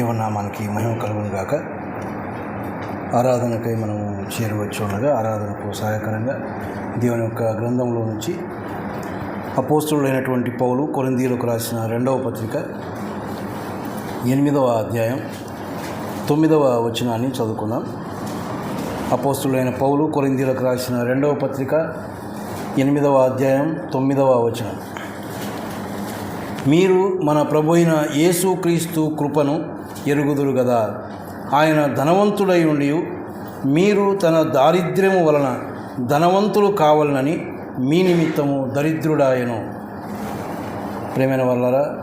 దేవునామానికి మహిమ కలుగును గాక ఆరాధనకై మనము చేరవచ్చు ఉండగా ఆరాధనకు సహాయకరంగా దేవుని యొక్క గ్రంథంలో నుంచి అపోస్తుడైనటువంటి పౌలు కొరిందీలకు రాసిన రెండవ పత్రిక ఎనిమిదవ అధ్యాయం తొమ్మిదవ వచనాన్ని చదువుకుందాం. అపోస్తుడైన పౌలు కొరిందీలకు రాసిన రెండవ పత్రిక ఎనిమిదవ అధ్యాయం తొమ్మిదవ వచనం. మీరు మన ప్రభు అయిన యేసుక్రీస్తు కృపను ఎరుగుదురు కదా ఆయన ధనవంతుడై ఉండి మీరు తన దారిద్ర్యము వలన ధనవంతులు కావాలనని మీ నిమిత్తము దరిద్రుడాయను. ప్రేమైన వల్లరా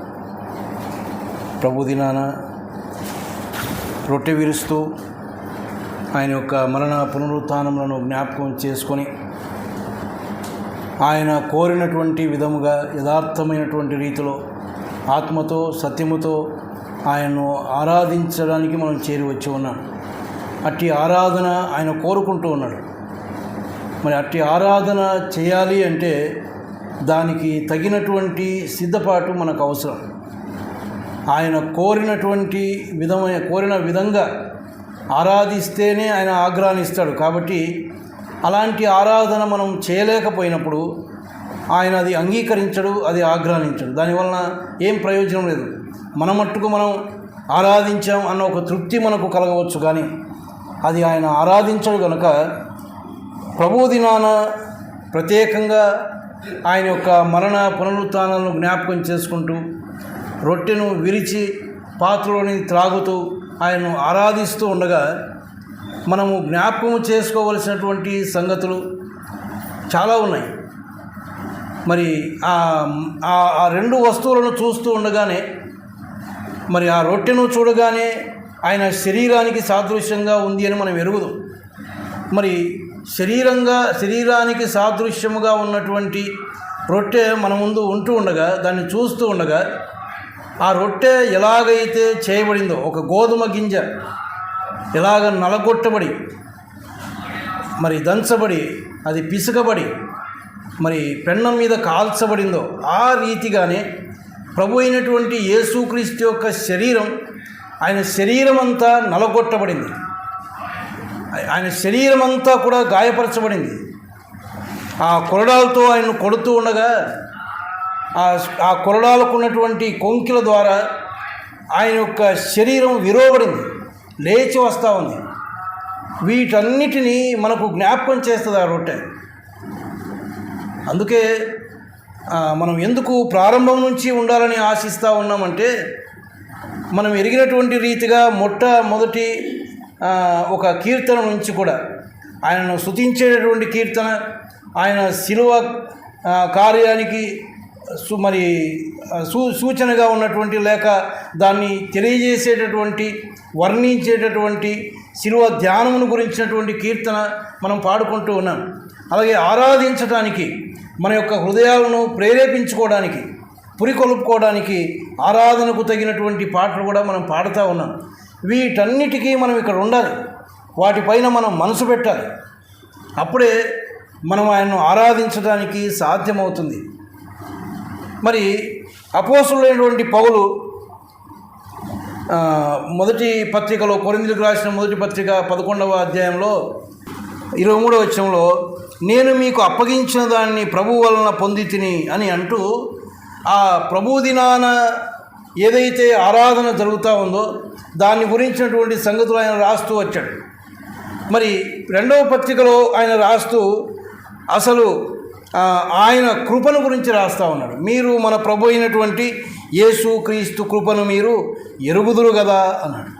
ప్రభు దినాన రొట్టె విరుస్తూ ఆయన యొక్క మరణ పునరుత్నములను జ్ఞాపకం చేసుకొని ఆయన కోరినటువంటి విధముగా యథార్థమైనటువంటి రీతిలో ఆత్మతో సత్యముతో ఆయన్ను ఆరాధించడానికి మనం చేరి వచ్చి ఉన్నాం అట్టి ఆరాధన ఆయన కోరుకుంటూ ఉన్నాడు. మరి అట్టి ఆరాధన చేయాలి అంటే దానికి తగినటువంటి సిద్ధపాటు మనకు అవసరం. ఆయన కోరినటువంటి విధమైన కోరిన విధంగా ఆరాధిస్తేనే ఆయన ఆగ్రహాన్నిస్తాడు కాబట్టి అలాంటి ఆరాధన మనం చేయలేకపోయినప్పుడు ఆయన అది అంగీకరించడు అది ఆగ్రహించడు. దానివలన ఏం ప్రయోజనం లేదు. మన మట్టుకు మనం ఆరాధించాం అన్న ఒక తృప్తి మనకు కలగవచ్చు కానీ అది ఆయన ఆరాధించడు కనుక ప్రభు దినాన ప్రత్యేకంగా ఆయన యొక్క మరణ పునరుత్నాలను జ్ఞాపకం చేసుకుంటూ రొట్టెను విరిచి పాత్రలోని త్రాగుతూ ఆయనను ఆరాధిస్తూ ఉండగా మనము జ్ఞాపకం చేసుకోవలసినటువంటి సంగతులు చాలా ఉన్నాయి. మరి ఆ ఆ- రెండు వస్తువులను చూస్తూ ఉండగానే మరి ఆ రొట్టెను చూడగానే ఆయన శరీరానికి సాదృశ్యంగా ఉంది అని మనం ఎరుగుదాం. మరి శరీరంగా శరీరానికి సాదృశ్యముగా ఉన్నటువంటి రొట్టె మన ముందు ఉంటూ ఉండగా దాన్ని చూస్తూ ఉండగా ఆ రొట్టె ఎలాగైతే చేయబడిందో ఒక గోధుమ గింజ ఎలాగ నలగొట్టబడి మరి దంచబడి అది పిసుకబడి మరి పెన్నం మీద కాల్చబడిందో ఆ రీతిగానే ప్రభు అయినటువంటి యేసుక్రీస్తు యొక్క శరీరం ఆయన శరీరం అంతా నలగొట్టబడింది. ఆయన శరీరం అంతా కూడా గాయపరచబడింది. ఆ కొరడాలతో ఆయన కొడుతూ ఉండగా ఆ ఆ కొరడాలకు ఉన్నటువంటి కొంకిల ద్వారా ఆయన యొక్క శరీరం విరోబడింది లేచి వస్తూ ఉంది. వీటన్నిటినీ మనకు జ్ఞాపకం చేస్తుంది ఆ రొట్టె. అందుకే మనం ఎందుకు ప్రారంభం నుంచి ఉండాలని ఆశిస్తూ ఉన్నామంటే మనం ఎరిగినటువంటి రీతిగా మొట్టమొదటి ఒక కీర్తన నుంచి కూడా ఆయనను స్తుతించేటటువంటి కీర్తన ఆయన శిలువ కార్యానికి సు మరి సూ సూచనగా ఉన్నటువంటి లేక దాన్ని తెలియజేసేటటువంటి వర్ణించేటటువంటి శిలువ ధ్యానమును గురించినటువంటి కీర్తన మనం పాడుకుంటూ ఉన్నాం. అలాగే ఆరాధించడానికి మన యొక్క హృదయాలను ప్రేరేపించుకోవడానికి పురికొలుపుకోవడానికి ఆరాధనకు తగినటువంటి పాటలు కూడా మనం పాడుతూ ఉన్నాం. వీటన్నిటికీ మనం ఇక్కడ ఉండాలి. వాటిపైన మనం మనసు పెట్టాలి. అప్పుడే మనం ఆయన్ను ఆరాధించడానికి సాధ్యమవుతుంది. మరి అపోసులైనటువంటి పౌలు మొదటి పత్రికలో కొరిందులకు రాసిన మొదటి పత్రిక పదకొండవ అధ్యాయంలో ఇరవై మూడవ వచనంలో నేను మీకు అప్పగించిన దాన్ని ప్రభు వలన పొంది తిని అని అంటూ ఆ ప్రభు దినాన ఏదైతే ఆరాధన జరుగుతూ ఉందో దాన్ని గురించినటువంటి సంగతులు ఆయన రాస్తూ వచ్చాడు. మరి రెండవ పత్రికలో ఆయన రాస్తూ అసలు ఆయన కృపను గురించి రాస్తూ ఉన్నాడు. మీరు మన ప్రభు అయినటువంటి యేసు క్రీస్తు కృపను మీరు ఎరుగుదురు కదా అన్నాడు.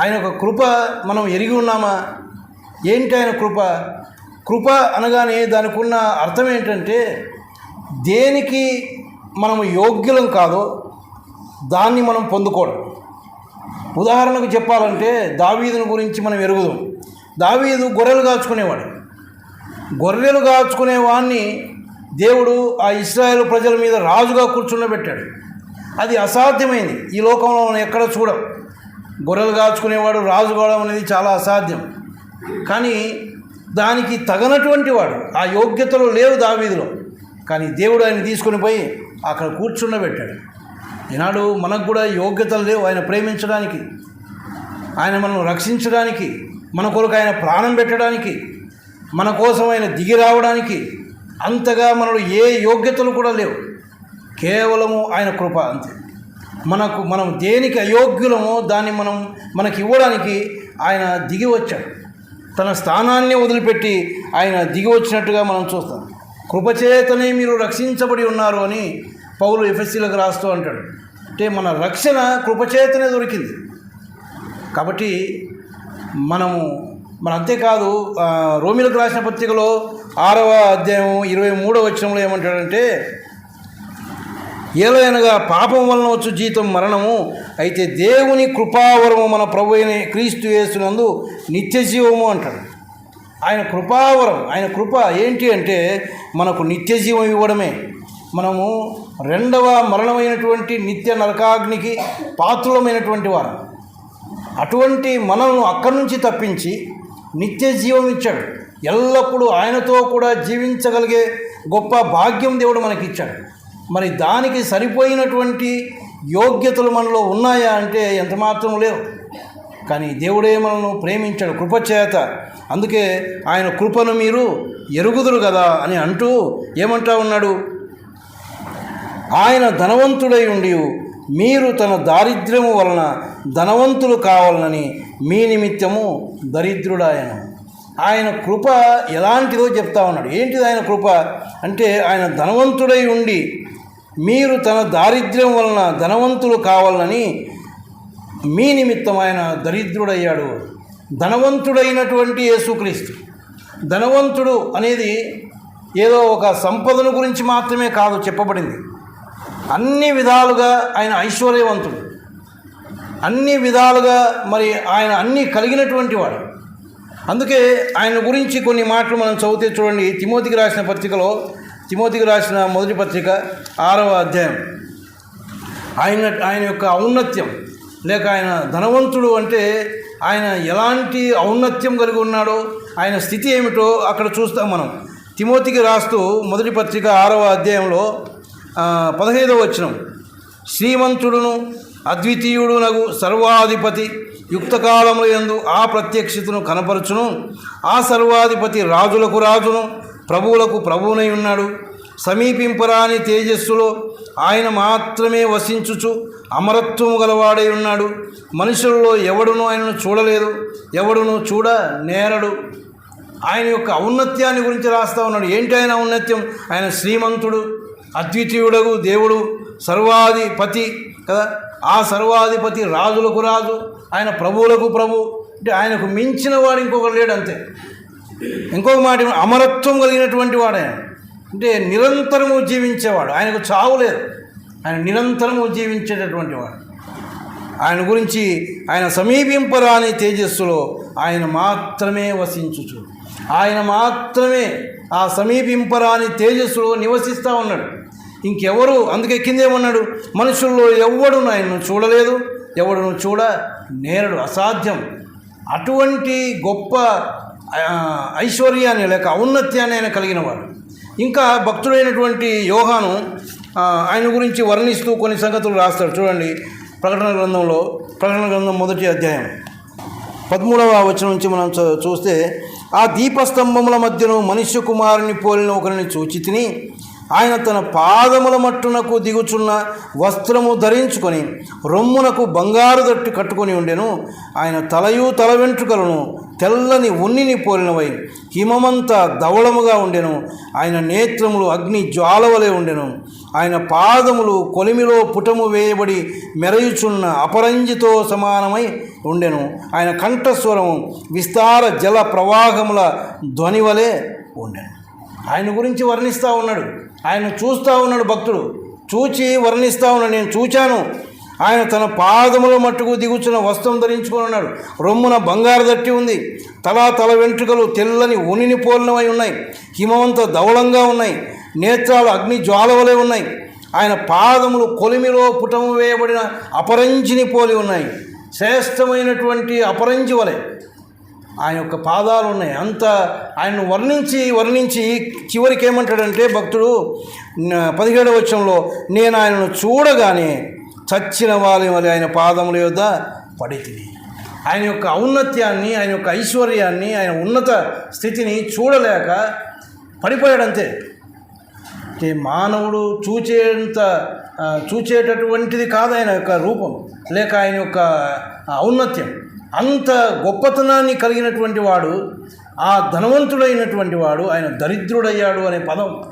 ఆయన ఒక కృప మనం ఎరిగి ఉన్నామా? ఏంటి ఆయన కృప? కృప అనగానే దానికి ఉన్న అర్థం ఏంటంటే దేనికి మనము యోగ్యులం కాదో దాన్ని మనం పొందుకోవడం. ఉదాహరణకు చెప్పాలంటే దావీదుని గురించి మనం ఎరుగుదాం. దావీదు గొర్రెలు కాచుకునేవాడు. గొర్రెలు కాచుకునేవాడిని దేవుడు ఆ ఇస్రాయేల్ ప్రజల మీద రాజుగా కూర్చుండబెట్టాడు. అది అసాధ్యమైంది. ఈ లోకంలో మనం ఎక్కడ చూడం? గొర్రెలు కాచుకునేవాడు రాజు కావడం అనేది చాలా అసాధ్యం. కానీ దానికి తగనటువంటి వాడు ఆ యోగ్యతలు లేవు దావీదిలో. కానీ దేవుడు ఆయన తీసుకొని పోయి అక్కడ కూర్చుండబెట్టాడు ఈనాడు మనకు కూడా యోగ్యతలు లేవు ఆయన ప్రేమించడానికి ఆయన మనల్ని రక్షించడానికి మన కొరకు ఆయన ప్రాణం పెట్టడానికి మన కోసం ఆయన దిగి రావడానికి అంతగా మనలో ఏ యోగ్యతలు కూడా లేవు. కేవలము ఆయన కృప అంతే. మనకు మనం దేనికి అయోగ్యులమో దాన్ని మనం మనకి ఇవ్వడానికి ఆయన దిగి వచ్చాడు. తన స్థానాన్ని వదిలిపెట్టి ఆయన దిగి వచ్చినట్టుగా మనం చూస్తాం. కృపచేతనే మీరు రక్షించబడి ఉన్నారు అని పౌలు ఎఫ్ఎస్సీలకు రాస్తూ అంటాడు. అంటే మన రక్షణ కృపచేతనే దొరికింది. కాబట్టి మనము మన అంతేకాదు రోమిలకు రాసిన పత్రికలో ఆరవ అధ్యాయం ఇరవై మూడవ వచనంలో ఏమంటాడంటే ఏలైనగా పాపం వలన వచ్చు జీతం మరణము. అయితే దేవుని కృపావరము మన ప్రభు అయిన క్రీస్తు వేసినందు నిత్య జీవము అంటాడు. ఆయన కృపావరం ఆయన కృప ఏంటి అంటే మనకు నిత్య జీవం ఇవ్వడమే. మనము రెండవ మరణమైనటువంటి నిత్య నరకాగ్నికి పాత్రులమైనటువంటి వారు. అటువంటి మనల్ని అక్కడి నుంచి తప్పించి నిత్య జీవం ఇచ్చాడు. ఎల్లప్పుడూ ఆయనతో కూడా జీవించగలిగే గొప్ప భాగ్యం దేవుడు మనకి ఇచ్చాడు మరి దానికి సరిపోయినటువంటి యోగ్యతలు మనలో ఉన్నాయా అంటే ఎంత మాత్రం లేవు. కానీ దేవుడే మనల్ని ప్రేమించాడు కృపచేత అందుకే ఆయన కృపను మీరు ఎరుగుదురు కదా అని అంటూ ఏమంటా ఉన్నాడు? ఆయన ధనవంతుడై ఉండి మీరు తన దారిద్ర్యము వలన ధనవంతులు కావాలని మీ నిమిత్తము దరిద్రుడాయన. ఆయన కృప ఎలాంటిదో చెప్తా ఉన్నాడు. ఏంటిది ఆయన కృప? అంటే ఆయన ధనవంతుడై ఉండి మీరు తన దారిద్ర్యం వలన ధనవంతులు కావాలని మీ నిమిత్తం ఆయన దరిద్రుడయ్యాడు. ధనవంతుడైనటువంటి యేసుక్రీస్తు. ధనవంతుడు అనేది ఏదో ఒక సంపదను గురించి మాత్రమే కాదు చెప్పబడింది. అన్ని విధాలుగా ఆయన ఐశ్వర్యవంతుడు. అన్ని విధాలుగా మరి ఆయన అన్నీ కలిగినటువంటి వాడు. అందుకే ఆయన గురించి కొన్ని మాటలు మనం చదివితే చూడండి. తిమోతికి రాసిన పత్రికలో తిమోతికి రాసిన మొదటి పత్రిక ఆరవ అధ్యాయం. ఆయన ఆయన యొక్క ఔన్నత్యం. లేక ఆయన ధనవంతుడు అంటే ఆయన ఎలాంటి ఔన్నత్యం కలిగి ఉన్నాడో ఆయన స్థితి ఏమిటో అక్కడ చూస్తాం మనం. తిమోతికి రాస్తూ మొదటి పత్రిక ఆరవ అధ్యాయంలో పదహైదవ వచనం. శ్రీమంతుడును అద్వితీయుడు నగు సర్వాధిపతి యుక్తకాలము యందు ఆ ప్రత్యక్షతను కనపరచును. ఆ సర్వాధిపతి రాజులకు రాజును ప్రభువులకు ప్రభువునై ఉన్నాడు. సమీపింపరాని తేజస్సులో ఆయన మాత్రమే వసించుచు అమరత్వము గలవాడై ఉన్నాడు. మనుషుల్లో ఎవడునూ ఆయనను చూడలేదు ఎవడునూ చూడ నేరడు. ఆయన యొక్క ఔన్నత్యాన్ని గురించి రాస్తా ఉన్నాడు. ఏంటి ఆయన ఔన్నత్యం? ఆయన శ్రీమంతుడు అద్వితీయుడగు దేవుడు సర్వాధిపతి కదా? ఆ సర్వాధిపతి రాజులకు రాజు ఆయన ప్రభువులకు ప్రభు. అంటే ఆయనకు మించిన వాడు ఇంకొకరు లేడు అంతే. ఇంకొక మాట అమరత్వం కలిగినటువంటి వాడే. అంటే నిరంతరము జీవించేవాడు. ఆయనకు చావు లేదు. ఆయన నిరంతరము జీవించేటటువంటి వాడు. ఆయన గురించి ఆయన సమీపింపరాని తేజస్సులో ఆయన మాత్రమే వసించుచు. ఆయన మాత్రమే ఆ సమీపింపరాని తేజస్సులో నివసిస్తూ ఉన్నాడు. ఇంకెవరు? అందుకే కిందేమన్నాడు మనుషుల్లో ఎవడు ఆయనను చూడలేదు ఎవడును చూడ నేరడు. అసాధ్యం. అటువంటి గొప్ప ఐశ్వర్యాన్ని లేక ఔన్నత్యాన్ని ఆయన కలిగినవాడు. ఇంకా భక్తుడైనటువంటి యోహాను ఆయన గురించి వర్ణిస్తూ కొన్ని సంగతులు రాస్తాడు. చూడండి ప్రకటన గ్రంథంలో ప్రకటన గ్రంథం మొదటి అధ్యాయం. పదమూడవ వచనం నుంచి మనం చూ- చూస్తే ఆ దీపస్తంభముల మధ్యను మనుష్య కుమారుని పోలిన ఒకరిని చూచి తిని ఆయన తన పాదముల మట్టునకు దిగుచున్న వస్త్రము ధరించుకొని రొమ్మునకు బంగారు దట్టు కట్టుకొని ఉండెను. ఆయన తలయు తల వెంట్రుకలను తెల్లని ఉన్నిని పోలినవై హిమమంతా ధవళముగా ఉండెను. ఆయన నేత్రములు అగ్ని జ్వాలవలే ఉండెను. ఆయన పాదములు కొలిమిలో పుటము వేయబడి మెరయుచున్న అపరంజితో సమానమై ఉండెను. ఆయన కంఠస్వరము విస్తార జల ప్రవాహముల ధ్వనివలే ఉండెను. ఆయన గురించి వర్ణిస్తూ ఉన్నాడు. ఆయన చూస్తూ ఉన్నాడు భక్తుడు. చూచి వర్ణిస్తూ ఉన్నాడు. నేను చూచాను. ఆయన తన పాదముల మట్టుకు దిగుచున్న వస్త్రం ధరించుకొని ఉన్నాడు. రొమ్మున బంగారు దట్టి ఉంది. తలా తల వెంట్రుకలు తెల్లని ఉనిని పోలినవై ఉన్నాయి. హిమవంత ధవళంగా ఉన్నాయి. నేత్రాలు అగ్ని జ్వాలవలే ఉన్నాయి. ఆయన పాదములు కొలిమిలో పుటము వేయబడిన అపరంజిని పోలి ఉన్నాయి. శ్రేష్టమైనటువంటి అపరంజి వలె. ఆయన యొక్క పాదాలు ఉన్నాయి. అంత ఆయన్ను వర్ణించి వర్ణించి చివరికి ఏమంటాడంటే భక్తుడు పదిహేడవ వచ్చంలో నేను ఆయనను చూడగానే చచ్చిన వాళ్ళ వలె ఆయన పాదముల యొద్ద పడి తిని ఆయన యొక్క ఔన్నత్యాన్ని ఆయన యొక్క ఐశ్వర్యాన్ని ఆయన ఉన్నత స్థితిని చూడలేక పడిపోయాడంతే. అంటే మానవుడు చూచేంత చూచేటటువంటిది కాదు ఆయన యొక్క రూపం లేక ఆయన యొక్క ఔన్నత్యం. అంత గొప్పతనాన్ని కలిగినటువంటి వాడు ఆ ధనవంతుడైనటువంటి వాడు ఆయన దరిద్రుడయ్యాడు అనే పదం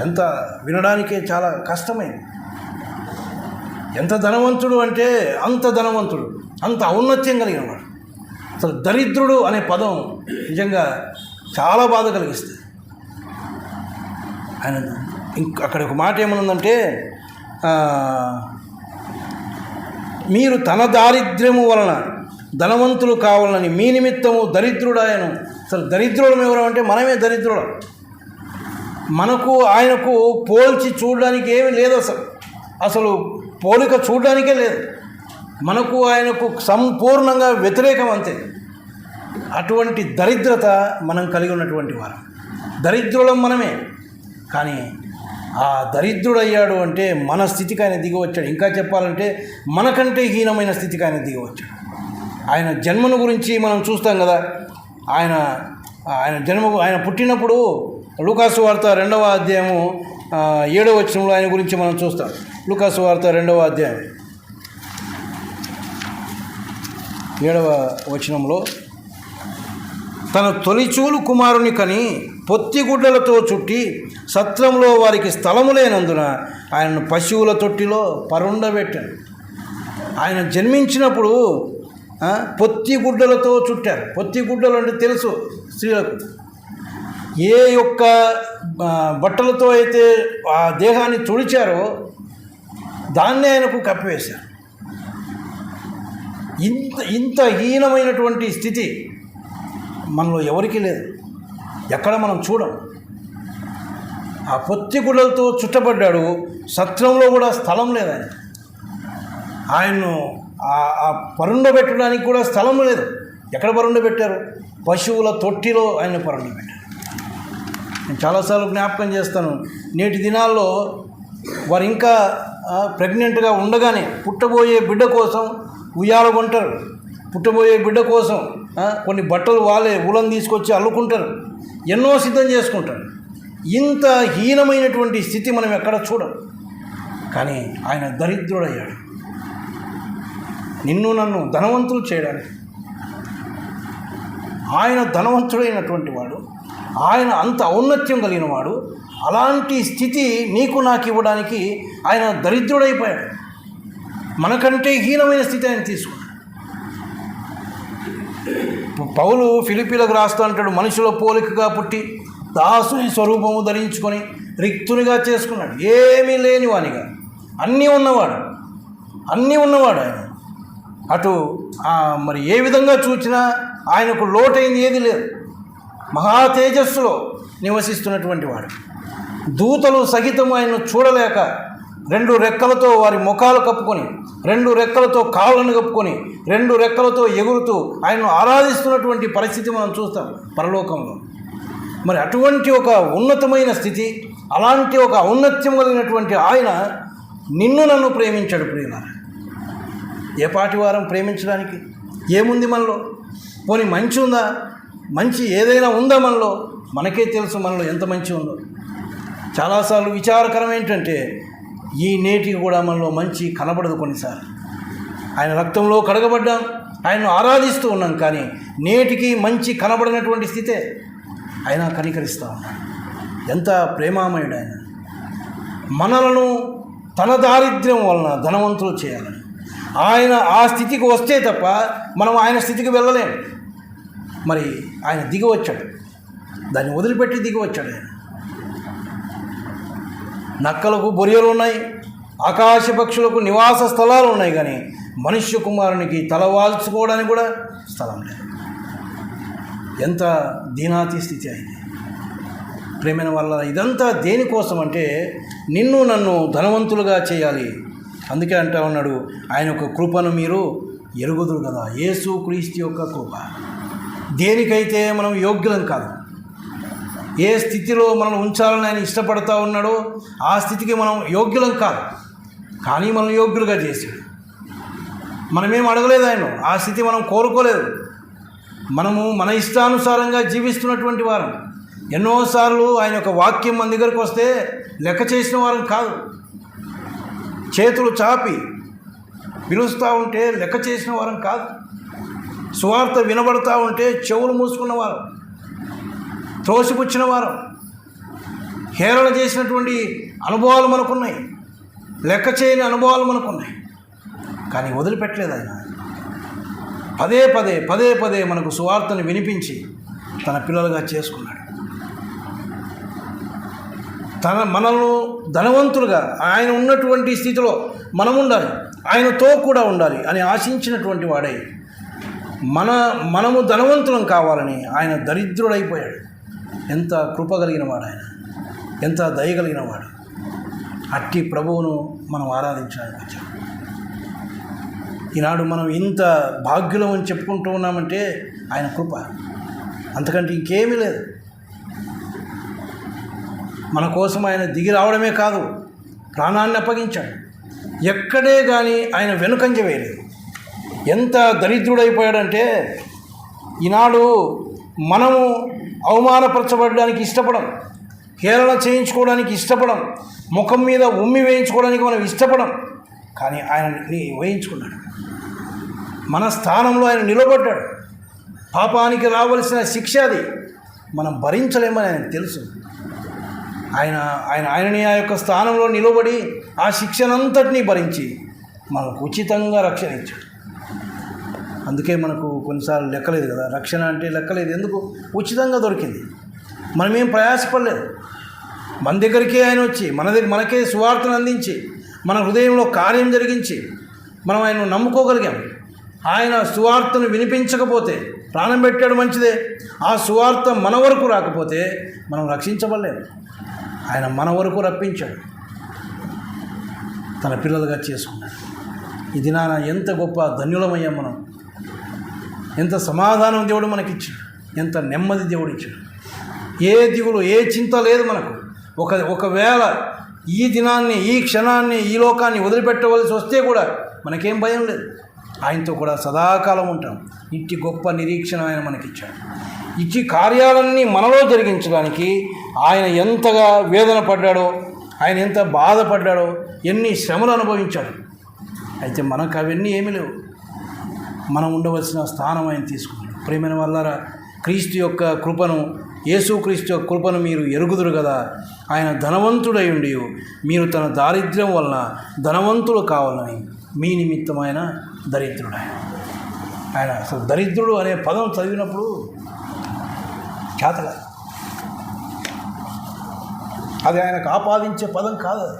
ఎంత వినడానికే చాలా కష్టమైంది. ఎంత ధనవంతుడు అంటే అంత ధనవంతుడు అంత ఔన్నత్యం కలిగినవాడు అసలు దరిద్రుడు అనే పదం నిజంగా చాలా బాధ కలిగిస్తుంది. ఆయన ఇంక అక్కడ ఒక మాట ఏమనుందంటే మీరు తన దారిద్ర్యము వలన ధనవంతులు కావాలని మీ నిమిత్తము దరిద్రుడాయను. అసలు దరిద్రులం ఎవరు అంటే మనమే దరిద్రులం. మనకు ఆయనకు పోల్చి చూడడానికి ఏమీ లేదు అసలు. అసలు పోలిక చూడడానికే లేదు. మనకు ఆయనకు సంపూర్ణంగా వ్యతిరేకం అంతే. అటువంటి దరిద్రత మనం కలిగి ఉన్నటువంటి వారం. దరిద్రులం మనమే. కానీ ఆ దరిద్రుడయ్యాడు అంటే మన స్థితికి ఆయన దిగి వచ్చాడు. ఇంకా చెప్పాలంటే మనకంటే హీనమైన స్థితికి ఆయన దిగి వచ్చాడు. ఆయన జన్మను గురించి మనం చూస్తాం కదా. ఆయన ఆయన జన్మ ఆయన పుట్టినప్పుడు లూకాసు వార్త రెండవ అధ్యాయము ఏడవ వచనంలో ఆయన గురించి మనం చూస్తాం. లూకాసు వార్త రెండవ అధ్యాయం. ఏడవ వచనంలో తన తొలిచూలు కుమారుని కని పొత్తిగుడ్డలతో చుట్టి సత్రంలో వారికి స్థలము లేనందున ఆయనను పశువుల తొట్టిలో పరుండబెట్టారు. ఆయన జన్మించినప్పుడు పొత్తిగుడ్డలతో చుట్టారు. పొత్తిగుడ్డలు అంటే తెలుసు స్త్రీలకు. ఏ యొక్క బట్టలతో అయితే ఆ దేహాన్ని తుడిచారో దాన్నే ఆయనకు కప్పివేశారు. ఇంత ఇంత హీనమైనటువంటి స్థితి మనలో ఎవరికీ లేదు. ఎక్కడ మనం చూడం? ఆ పొత్తి గుడ్డలతో చుట్టబడ్డాడు. సత్రంలో కూడా స్థలం లేదు ఆయన. ఆయన్ను ఆ- పరుండ పరుండబెట్టడానికి కూడా స్థలం లేదు. ఎక్కడ పరుండబెట్టారు? పశువుల తొట్టిలో ఆయన పరుండబెట్టారు. నేను చాలాసార్లు జ్ఞాపకం చేస్తాను. నేటి దినాల్లో వారు ఇంకా ప్రెగ్నెంట్గా ఉండగానే పుట్టబోయే బిడ్డ కోసం ఉయ్యాల కొంటారు. పుట్టబోయే బిడ్డ కోసం కొన్ని బట్టలు వాళ్ళే ఊలం తీసుకొచ్చి అల్లుకుంటారు. ఎన్నో సిద్ధం చేసుకుంటాడు. ఇంత హీనమైనటువంటి స్థితి మనం ఎక్కడ చూడం? కానీ ఆయన దరిద్రుడయ్యాడు. నిన్ను నన్ను ధనవంతులు చేయడానికి. ఆయన ధనవంతుడైనటువంటి వాడు ఆయన అంత ఔన్నత్యం కలిగిన వాడు అలాంటి స్థితి నీకు నాకు ఇవ్వడానికి ఆయన దరిద్రుడైపోయాడు. మనకంటే హీనమైన స్థితి ఆయన తీసుకున్నాడు. పౌలు ఫిలిపీలకు రాస్తూ అంటాడు మనుషుల పోలికగా పుట్టి దాసుని స్వరూపము ధరించుకొని రిక్తునిగా చేసుకున్నాడు. ఏమీ లేని వానిగా. అన్నీ ఉన్నవాడు. అన్నీ ఉన్నవాడు ఆయన. అటు మరి ఏ విధంగా చూచినా ఆయనకు లోటైంది ఏది లేదు. మహా తేజస్సులో నివసిస్తున్నటువంటి వాడు. దూతలు సహితం ఆయన్ను చూడలేక రెండు రెక్కలతో వారి ముఖాలు కప్పుకొని రెండు రెక్కలతో కాళ్ళను కప్పుకొని రెండు రెక్కలతో ఎగురుతూ ఆయన్ను ఆరాధిస్తున్నటువంటి పరిస్థితి మనం చూస్తాం పరలోకంలో. మరి అటువంటి ఒక ఉన్నతమైన స్థితి అలాంటి ఒక ఔన్నత్యం కలిగినటువంటి ఆయన నిన్ను నన్ను ప్రేమించాడు ప్రియుల ఏ పాటి వారం ప్రేమించడానికి? ఏముంది మనలో? పోనీ మంచి ఉందా? మంచి ఏదైనా ఉందా మనలో? మనకే తెలుసు మనలో ఎంత మంచి ఉందో. చాలాసార్లు విచారకరం ఏంటంటే ఈ నేటికి కూడా మనలో మంచి కనబడదు కొన్నిసార్లు. ఆయన రక్తంలో కడగబడ్డాం ఆయన్ను ఆరాధిస్తూ ఉన్నాం కానీ నేటికి మంచి కనబడినటువంటి స్థితే ఆయన కనికరిస్తూ ఉన్నాడు. ఎంత ప్రేమామయుడు ఆయన. మనలను తన దారిద్ర్యం వలన ధనవంతులు చేయాలని. ఆయన ఆ స్థితికి వస్తే తప్ప మనం ఆయన స్థితికి వెళ్ళలేం. మరి ఆయన దిగి వచ్చాడు. దాన్ని వదిలిపెట్టి దిగి వచ్చాడు ఆయన. నక్కలకు బొరియలు ఉన్నాయి ఆకాశ పక్షులకు నివాస స్థలాలు ఉన్నాయి కానీ మనుష్య కుమారునికి తల వాల్చుకోవడానికి కూడా స్థలం లేదు. ఎంత దీనాతి స్థితి అయింది. ప్రేమైన వల్ల ఇదంతా దేనికోసం అంటే నిన్ను నన్ను ధనవంతులుగా చేయాలి. అందుకే అంటా ఉన్నాడు ఆయన యొక్క కృపను మీరు ఎరుగుదురు కదా. యేసు క్రీస్తు యొక్క కృప. దేనికైతే మనం యోగ్యులం కాదు ఏ స్థితిలో మనం ఉంచాలని ఆయన ఇష్టపడతా ఉన్నాడో ఆ స్థితికి మనం యోగ్యులం కాదు. కానీ మనం యోగ్యులుగా చేశాడు. మనమేం అడగలేదు ఆయన. ఆ స్థితి మనం కోరుకోలేదు. మనము మన ఇష్టానుసారంగా జీవిస్తున్నటువంటి వారం. ఎన్నోసార్లు ఆయన యొక్క వాక్యం మన దగ్గరకు వస్తే లెక్క చేసిన వారం కాదు. చేతులు చాపి పిలుస్తూ ఉంటే లెక్క చేసిన వారం కాదు. సువార్త వినబడతా ఉంటే చెవులు మూసుకున్న వారు. త్రోసిపుచ్చిన వారం. హేళన చేసినటువంటి అనుభవాలు మనకున్నాయి. లెక్క చేయని అనుభవాలు మనకున్నాయి. కానీ వదిలిపెట్టలేదు ఆయన. పదే పదే పదే పదే మనకు సువార్తను వినిపించి తన పిల్లలుగా చేసుకున్నాడు. తన మనల్ని ధనవంతులుగా ఆయన ఉన్నటువంటి స్థితిలో మనం ఉండాలి ఆయనతో కూడా ఉండాలి అని ఆశించినటువంటి వాడై మన మనము ధనవంతులం కావాలని ఆయన దరిద్రుడైపోయాడు. ఎంత కృప కలిగినవాడు ఆయన. ఎంత దయ కలిగినవాడు అట్టి ప్రభువును మనం ఆరాధించడానికి వచ్చాం ఈనాడు మనం ఇంత భాగ్యులం అని చెప్పుకుంటూ ఉన్నామంటే ఆయన కృప. అంతకంటే ఇంకేమీ లేదు. మన కోసం ఆయన దిగి రావడమే కాదు ప్రాణాన్ని అప్పగించాడు. ఎక్కడే కానీ ఆయన వెనుకంజ వేయలేదు. ఎంత దరిద్రుడైపోయాడంటే ఈనాడు మనము అవమానపరచబడడానికి ఇష్టపడం హేళన చేయించుకోవడానికి ఇష్టపడం ముఖం మీద ఉమ్మి వేయించుకోవడానికి మనం ఇష్టపడం కానీ ఆయనని వేయించుకున్నాడు మన స్థానంలో ఆయన నిలబడ్డాడు. పాపానికి రావలసిన శిక్ష అది. మనం భరించలేమని ఆయనకు తెలుసు. ఆయన ఆయన ఆయనని ఆ యొక్క స్థానంలో నిలబడి ఆ శిక్షనంతటినీ భరించి మనకు ఉచితంగా రక్షణ ఇచ్చాడు. అందుకే మనకు కొన్నిసార్లు లెక్కలేదు కదా. రక్షణ అంటే లెక్కలేదు. ఎందుకు? ఉచితంగా దొరికింది. మనమేం ప్రయాసపడలేదు. మన దగ్గరికే ఆయన వచ్చి మన దగ్గర మనకే సువార్తను అందించి మన హృదయంలో కార్యం జరిగించి మనం ఆయనను నమ్ముకోగలిగాం. ఆయన సువార్తను వినిపించకపోతే ప్రాణం పెట్టాడు మంచిదే. ఆ సువార్త మన వరకు రాకపోతే మనం రక్షించబడలేదు. ఆయన మన వరకు రప్పించాడు. తన పిల్లలుగా చేసుకున్నాడు. ఈ దినాన ఎంత గొప్ప ధన్యులమయ్యాం మనం. ఎంత సమాధానం దేవుడు మనకిచ్చాడు ఎంత నెమ్మది దేవుడు ఇచ్చాడు. ఏ దిగులు ఏ చింత లేదు మనకు. ఒక ఒకవేళ ఈ దినాన్ని ఈ క్షణాన్ని ఈ లోకాన్ని వదిలిపెట్టవలసి వస్తే కూడా మనకేం భయం లేదు. ఆయనతో కూడా సదాకాలం ఉంటాం. ఇట్టి గొప్ప నిరీక్షణ ఆయన మనకిచ్చాడు. ఇట్టి కార్యాలన్నీ మనలో జరిగించడానికి ఆయన ఎంతగా వేదన పడ్డాడో ఆయన ఎంత బాధపడ్డాడో ఎన్ని శ్రమలు అనుభవించాడు. అయితే మనకు అవన్నీ ఏమీ లేవు. మనం ఉండవలసిన స్థానం ఆయన తీసుకున్నాడు. ప్రేమైన వల్ల క్రీస్తు యొక్క కృపను యేసుక్రీస్తు యొక్క కృపను మీరు ఎరుగుదురు కదా. ఆయన ధనవంతుడై ఉండి మీరు తన దారిద్ర్యం వలన ధనవంతులు కావాలని మీ నిమిత్తం ఆయన దరిద్రుడు ఆయన. ఆయన అసలు దరిద్రుడు అనే పదం చదివినప్పుడు చేతగా అది ఆయనకు ఆపాదించే పదం కాదు అది.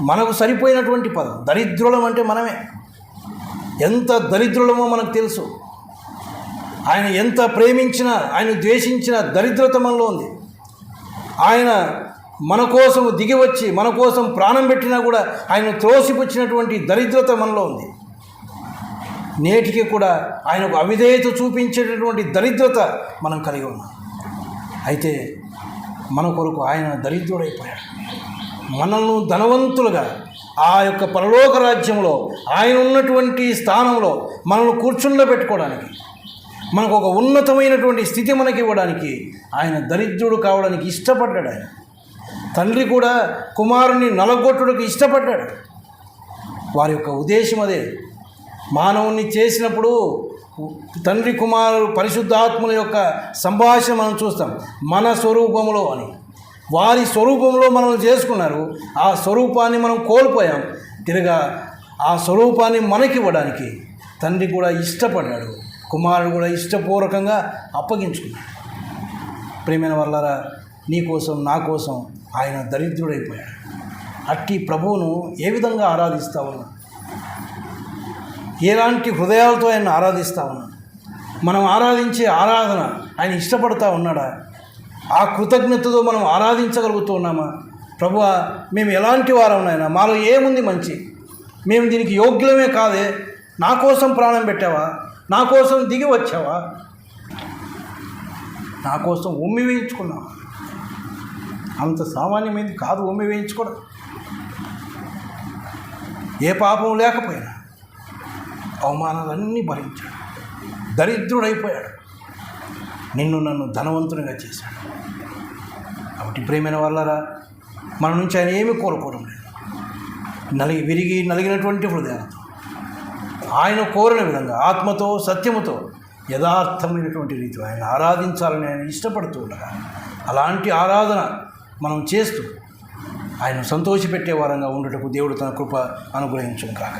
మనకు సరిపోయినటువంటి పదం. దరిద్రులం అంటే మనమే. ఎంత దరిద్రులమో మనకు తెలుసు. ఆయన ఎంత ప్రేమించినా ఆయన ద్వేషించిన దరిద్రత మనలో ఉంది. ఆయన మన కోసం దిగి వచ్చి మన కోసం ప్రాణం పెట్టినా కూడా ఆయన త్రోసిపుచ్చినటువంటి దరిద్రత మనలో ఉంది. నేటికి కూడా ఆయనకు అవిధేయత చూపించేటటువంటి దరిద్రత మనం కలిగి ఉన్నాం. అయితే మన కొరకు ఆయన దరిద్రుడైపోయాడు. మనల్ని ధనవంతులుగా ఆ యొక్క పరలోక రాజ్యంలో ఆయన ఉన్నటువంటి స్థానంలో మనల్ని కూర్చుండ పెట్టుకోవడానికి మనకు ఒక ఉన్నతమైనటువంటి స్థితి మనకి ఇవ్వడానికి ఆయన దరిద్రుడు కావడానికి ఇష్టపడ్డాడు ఆయన. తండ్రి కూడా కుమారుని నలగొట్టుడికి ఇష్టపడ్డాడు. వారి యొక్క ఉద్దేశం అదే. మానవుణ్ణి చేసినప్పుడు తండ్రి కుమారుడు పరిశుద్ధాత్ముల యొక్క సంభాషణ మనం చూస్తాం. మన స్వరూపంలో అని. వారి స్వరూపంలో మనం చేసుకున్నారు. ఆ స్వరూపాన్ని మనం కోల్పోయాం. తిరగా ఆ స్వరూపాన్ని మనకివ్వడానికి తండ్రి కూడా ఇష్టపడ్డాడు. కుమారుడు కూడా ఇష్టపూర్వకంగా అప్పగించుకున్నాడు. ప్రేమైన వల్లరా నీ కోసం నా కోసం ఆయన దరిద్రుడైపోయాడు. అట్టి ప్రభువును ఏ విధంగా ఆరాధిస్తా ఉన్నా? ఎలాంటి హృదయాలతో ఆయన ఆరాధిస్తా ఉన్నాను మనం ఆరాధించే ఆరాధన ఆయన ఇష్టపడతా ఉన్నాడా? ఆ కృతజ్ఞతతో మనం ఆరాధించగలుగుతూ ఉన్నామా? ప్రభు మేము ఎలాంటి వారం నాయన? మాలో ఏముంది మంచి? మేము దీనికి యోగ్యమే కాదే. నా కోసం ప్రాణం పెట్టావా? నా కోసం దిగి వచ్చావా? నా కోసం ఉమ్మి వేయించుకున్నావా? అంత సామాన్యమైంది కాదు ఉమ్మి వేయించుకోవడం. ఏ పాపం లేకపోయినా అవమానాలన్నీ భరించాడు. దరిద్రుడైపోయాడు. నిన్ను నన్ను ధనవంతునిగా చేశాడు. కాబట్టి ప్రేమైన వాళ్ళరా మన నుంచి ఆయన ఏమీ కోరుకోవడం లేదు. నలిగి విరిగి నలిగినటువంటి హృదయాలతో ఆయన కోరిన విధంగా ఆత్మతో సత్యముతో యథార్థమైనటువంటి రీతిలో ఆయన ఆరాధించాలని ఆయన ఇష్టపడుతూ ఉండగా అలాంటి ఆరాధన మనం చేస్తూ ఆయన సంతోషపెట్టే వారంగా ఉండటకు దేవుడు తన కృప అనుగ్రహించును కాక